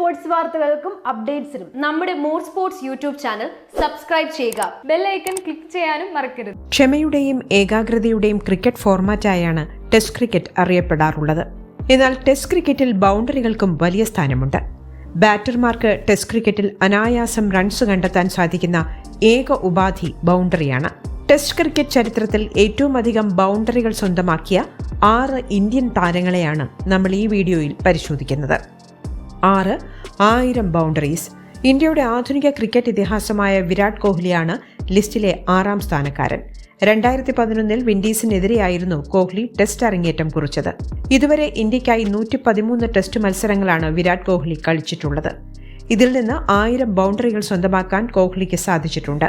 Sports വാർത്തകൾക്കും അപ്ഡേറ്റ്സിനും നമ്മുടെ more sports YouTube channel subscribe ചെയ്യുക. ബെല്ലൈക്കൺ ക്ലിക്ക് ചെയ്യാനും മറക്കരുത്. ക്ഷമയുടെയും ഏകാഗ്രതയുടെയും ക്രിക്കറ്റ് ഫോർമാറ്റായാണ് ടെസ്റ്റ് ക്രിക്കറ്റ് അറിയപ്പെടാറുള്ളത്. എന്നാൽ ടെസ്റ്റ് ക്രിക്കറ്റിൽ ബൗണ്ടറികൾക്കും വലിയ സ്ഥാനമുണ്ട്. ബാറ്റർമാർക്ക് ടെസ്റ്റ് ക്രിക്കറ്റിൽ അനായാസം റൺസ് കണ്ടെത്താൻ സാധിക്കുന്ന ഏക ഉപാധി ബൗണ്ടറിയാണ്. ടെസ്റ്റ് ക്രിക്കറ്റ് ചരിത്രത്തിൽ ഏറ്റവും അധികം ബൗണ്ടറികൾ സ്വന്തമാക്കിയ ആറ് ഇന്ത്യൻ താരങ്ങളെയാണ് നമ്മൾ ഈ വീഡിയോയിൽ പരിശോധിക്കുന്നത്. ആറ് ആയിരം ബൗണ്ടറീസ്. ഇന്ത്യയുടെ ആധുനിക ക്രിക്കറ്റ് ഇതിഹാസമായ വിരാട് കോഹ്ലിയാണ് ലിസ്റ്റിലെ ആറാം സ്ഥാനക്കാരൻ. രണ്ടായിരത്തി പതിനൊന്നിൽ വിൻഡീസിനെതിരെയായിരുന്നു കോഹ്ലി ടെസ്റ്റ് അരങ്ങേറ്റം കുറിച്ചത്. ഇതുവരെ ഇന്ത്യയ്ക്കായി നൂറ്റി പതിമൂന്ന് ടെസ്റ്റ് മത്സരങ്ങളാണ് വിരാട് കോഹ്ലി കളിച്ചിട്ടുള്ളത്. ഇതിൽ നിന്ന് ആയിരം ബൗണ്ടറികൾ സ്വന്തമാക്കാൻ കോഹ്ലിക്ക് സാധിച്ചിട്ടുണ്ട്.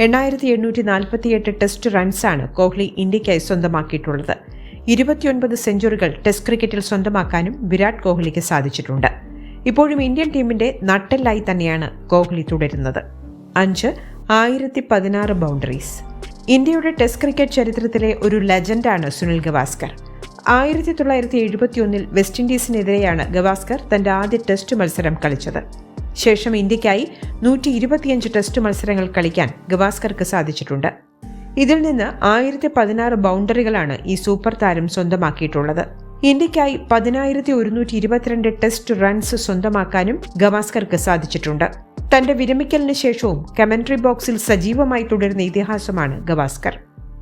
എണ്ണായിരത്തി എണ്ണൂറ്റി നാൽപ്പത്തിയെട്ട് ടെസ്റ്റ് റൺസാണ് കോഹ്ലി ഇന്ത്യയ്ക്കായി സ്വന്തമാക്കിയിട്ടുള്ളത്. ഇരുപത്തിയൊൻപത് സെഞ്ചുറികൾ ടെസ്റ്റ് ക്രിക്കറ്റിൽ സ്വന്തമാക്കാനും വിരാട് കോഹ്ലിക്ക് സാധിച്ചിട്ടുണ്ട്. ഇപ്പോഴും ഇന്ത്യൻ ടീമിന്റെ നട്ടെല്ലായി തന്നെയാണ് കോഹ്ലി തുടരുന്നത്. അഞ്ച് ആയിരത്തി പതിനാറ് ബൗണ്ടറീസ്. ഇന്ത്യയുടെ ടെസ്റ്റ് ക്രിക്കറ്റ് ചരിത്രത്തിലെ ഒരു ലെജൻഡാണ് സുനിൽ ഗവാസ്കർ. ആയിരത്തി തൊള്ളായിരത്തി എഴുപത്തിയൊന്നിൽ വെസ്റ്റ് ഇൻഡീസിനെതിരെയാണ് ഗവാസ്കർ തന്റെ ആദ്യ ടെസ്റ്റ് മത്സരം കളിച്ചത്. ശേഷം ഇന്ത്യക്കായി നൂറ്റി ഇരുപത്തിയഞ്ച് ടെസ്റ്റ് മത്സരങ്ങൾ കളിക്കാൻ ഗവാസ്കർക്ക് സാധിച്ചിട്ടുണ്ട്. ഇതിൽ നിന്ന് ആയിരത്തി പതിനാറ് ബൗണ്ടറികളാണ് ഈ സൂപ്പർ താരം സ്വന്തമാക്കിയിട്ടുള്ളത്. ഇന്ത്യയ്ക്കായി പതിനായിരത്തി ഒരുന്നൂറ്റി ഇരുപത്തിരണ്ട് ടെസ്റ്റ് റൺസ് സ്വന്തമാക്കാനും ഗവാസ്കർക്ക് സാധിച്ചിട്ടുണ്ട്. തന്റെ വിരമിക്കലിന് ശേഷവും കമന്ററി ബോക്സിൽ സജീവമായി തുടരുന്ന ഇതിഹാസമാണ് ഗവാസ്കർ.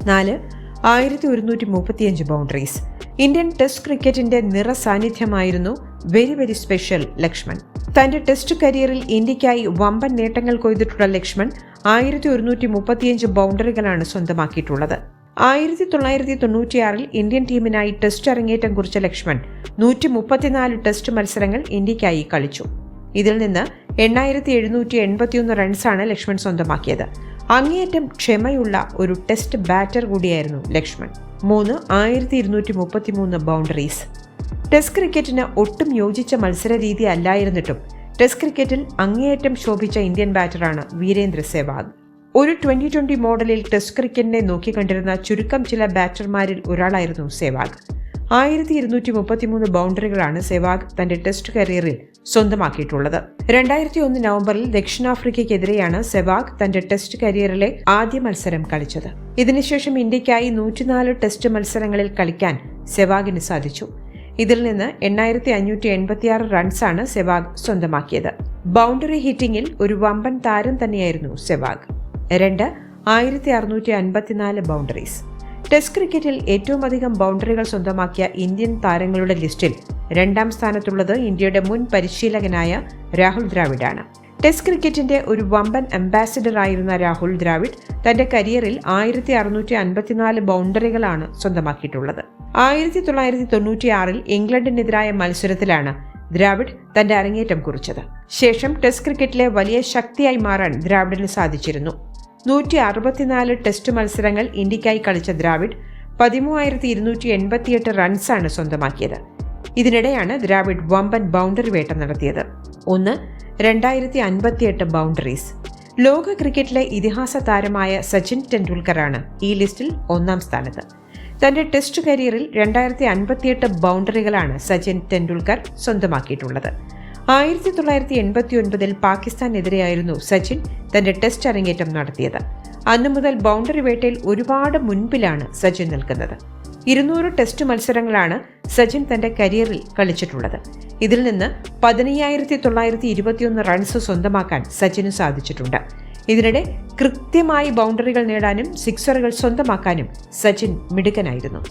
നാല് ആയിരത്തി ഒരുന്നൂറ്റി മുപ്പത്തിയഞ്ച് ബൗണ്ടറീസ്. ഇന്ത്യൻ ടെസ്റ്റ് ക്രിക്കറ്റിന്റെ നിറ സാന്നിധ്യമായിരുന്നു വെരി വെരി സ്പെഷ്യൽ ലക്ഷ്മൺ. തന്റെ ടെസ്റ്റ് കരിയറിൽ ഇന്ത്യയ്ക്കായി വമ്പൻ നേട്ടങ്ങൾ കൊയ്തിട്ടുള്ള ലക്ഷ്മൺ ആയിരത്തി ഒരുന്നൂറ്റി മുപ്പത്തിയഞ്ച് ബൗണ്ടറികളാണ് സ്വന്തമാക്കിയിട്ടുള്ളത്. ആയിരത്തി തൊള്ളായിരത്തി തൊണ്ണൂറ്റിയാറിൽ ഇന്ത്യൻ ടീമിനായി ടെസ്റ്റ് അരങ്ങേറ്റം കുറിച്ച ലക്ഷ്മൺ നൂറ്റി മുപ്പത്തിനാല് ടെസ്റ്റ് മത്സരങ്ങൾ ഇന്ത്യക്കായി കളിച്ചു. ഇതിൽ നിന്ന് എണ്ണായിരത്തി എഴുന്നൂറ്റി എൺപത്തിയൊന്ന് റൺസാണ് ലക്ഷ്മൺ സ്വന്തമാക്കിയത്. അങ്ങേയറ്റം ക്ഷമയുള്ള ഒരു ടെസ്റ്റ് ബാറ്റർ കൂടിയായിരുന്നു ലക്ഷ്മൺ. മൂന്ന് ആയിരത്തി ഇരുന്നൂറ്റി മുപ്പത്തി മൂന്ന് ബൗണ്ടറീസ്. ടെസ്റ്റ് ക്രിക്കറ്റിന് ഒട്ടും യോജിച്ച മത്സര രീതി അല്ലായിരുന്നിട്ടും ടെസ്റ്റ് ക്രിക്കറ്റിൽ അങ്ങേയറ്റം ശോഭിച്ച ഇന്ത്യൻ ബാറ്ററാണ് വീരേന്ദ്ര സെവാഗ്. ഒരു ട്വന്റി ട്വന്റി മോഡലിൽ ടെസ്റ്റ് ക്രിക്കറ്റിനെ നോക്കിക്കണ്ടിരുന്ന ചുരുക്കം ചില ബാറ്റർമാരിൽ ഒരാളായിരുന്നു സെവാഗ്. ആയിരത്തി ഇരുന്നൂറ്റി മുപ്പത്തിമൂന്ന് ബൗണ്ടറികളാണ് സെവാഗ് തന്റെ ടെസ്റ്റ് കരിയറിൽ സ്വന്തമാക്കിയിട്ടുള്ളത്. രണ്ടായിരത്തി ഒന്ന് നവംബറിൽ ദക്ഷിണാഫ്രിക്കയ്ക്കെതിരെയാണ് സെവാഗ് തന്റെ ടെസ്റ്റ് കരിയറിലെ ആദ്യ മത്സരം കളിച്ചത്. ഇതിനുശേഷം ഇന്ത്യക്കായി നൂറ്റിനാല് ടെസ്റ്റ് മത്സരങ്ങളിൽ കളിക്കാൻ സെവാഗിന് സാധിച്ചു. ഇതിൽ നിന്ന് എണ്ണായിരത്തി അഞ്ഞൂറ്റി എൺപത്തിയാറ് റൺസാണ് സെവാഗ് സ്വന്തമാക്കിയത്. ബൗണ്ടറി ഹിറ്റിംഗിൽ ഒരു വമ്പൻ താരം തന്നെയായിരുന്നു സെവാഗ്. രണ്ട് ആയിരത്തി അറുന്നൂറ്റി അൻപത്തിനാല് ബൗണ്ടറീസ് ടെസ്റ്റ് ക്രിക്കറ്റിൽ ഏറ്റവും അധികം ബൗണ്ടറികൾ സ്വന്തമാക്കിയ ഇന്ത്യൻ താരങ്ങളുടെ ലിസ്റ്റിൽ രണ്ടാം സ്ഥാനത്തുള്ളത് ഇന്ത്യയുടെ മുൻ പരിശീലകനായ രാഹുൽ ദ്രാവിഡാണ് ടെസ്റ്റ് ക്രിക്കറ്റിന്റെ ഒരു വമ്പൻ അംബാസിഡർ ആയിരുന്ന രാഹുൽ ദ്രാവിഡ് തന്റെ കരിയറിൽ ആയിരത്തി അറുന്നൂറ്റി അൻപത്തിനാല് ബൗണ്ടറികളാണ് സ്വന്തമാക്കിയിട്ടുള്ളത്. ആയിരത്തി തൊള്ളായിരത്തി തൊണ്ണൂറ്റിയാറിൽ ഇംഗ്ലണ്ടിനെതിരായ മത്സരത്തിലാണ് ദ്രാവിഡ് തന്റെ അരങ്ങേറ്റം കുറിച്ചത്. ശേഷം ടെസ്റ്റ് ക്രിക്കറ്റിലെ വലിയ ശക്തിയായി മാറാൻ ദ്രാവിഡിന് സാധിച്ചിരുന്നു. നൂറ്റി അറുപത്തിനാല് ടെസ്റ്റ് മത്സരങ്ങൾ ഇന്ത്യക്കായി കളിച്ച ദ്രാവിഡ് പതിമൂവായിരത്തി ഇരുന്നൂറ്റി എൺപത്തിയെട്ട് റൺസാണ് സ്വന്തമാക്കിയത്. ഇതിനിടെയാണ് ദ്രാവിഡ് വമ്പൻ ബൗണ്ടറി വേട്ട നടത്തിയത്. ഒന്ന് രണ്ടായിരത്തി അൻപത്തിയെട്ട് ബൗണ്ടറീസ്. ലോക ക്രിക്കറ്റിലെ ഇതിഹാസ താരമായ സച്ചിൻ ടെണ്ടുൽക്കറാണ് ഈ ലിസ്റ്റിൽ ഒന്നാം സ്ഥാനത്ത്. തന്റെ ടെസ്റ്റ് കരിയറിൽ രണ്ടായിരത്തി അൻപത്തിയെട്ട് ബൗണ്ടറികളാണ് സച്ചിൻ ടെണ്ടുൽക്കർ സ്വന്തമാക്കിയിട്ടുള്ളത്. ആയിരത്തി തൊള്ളായിരത്തി എൺപത്തി ഒൻപതിൽ പാകിസ്ഥാനെതിരെയായിരുന്നു സച്ചിൻ തന്റെ ടെസ്റ്റ് അരങ്ങേറ്റം നടത്തിയത്. അന്നു മുതൽ ബൗണ്ടറി വേട്ടയിൽ ഒരുപാട് മുൻപിലാണ് സച്ചിൻ നിൽക്കുന്നത്. ഇരുന്നൂറ് ടെസ്റ്റ് മത്സരങ്ങളാണ് സച്ചിൻ തന്റെ കരിയറിൽ കളിച്ചിട്ടുള്ളത്. ഇതിൽ നിന്ന് പതിനയ്യായിരത്തി തൊള്ളായിരത്തി ഇരുപത്തിയൊന്ന് റൺസ് സ്വന്തമാക്കാൻ സച്ചിന് സാധിച്ചിട്ടുണ്ട്. ഇതിനിടെ കൃത്യമായി ബൗണ്ടറികൾ നേടാനും സിക്സറുകൾ സ്വന്തമാക്കാനും സച്ചിൻ മിടുക്കനായിരുന്നു.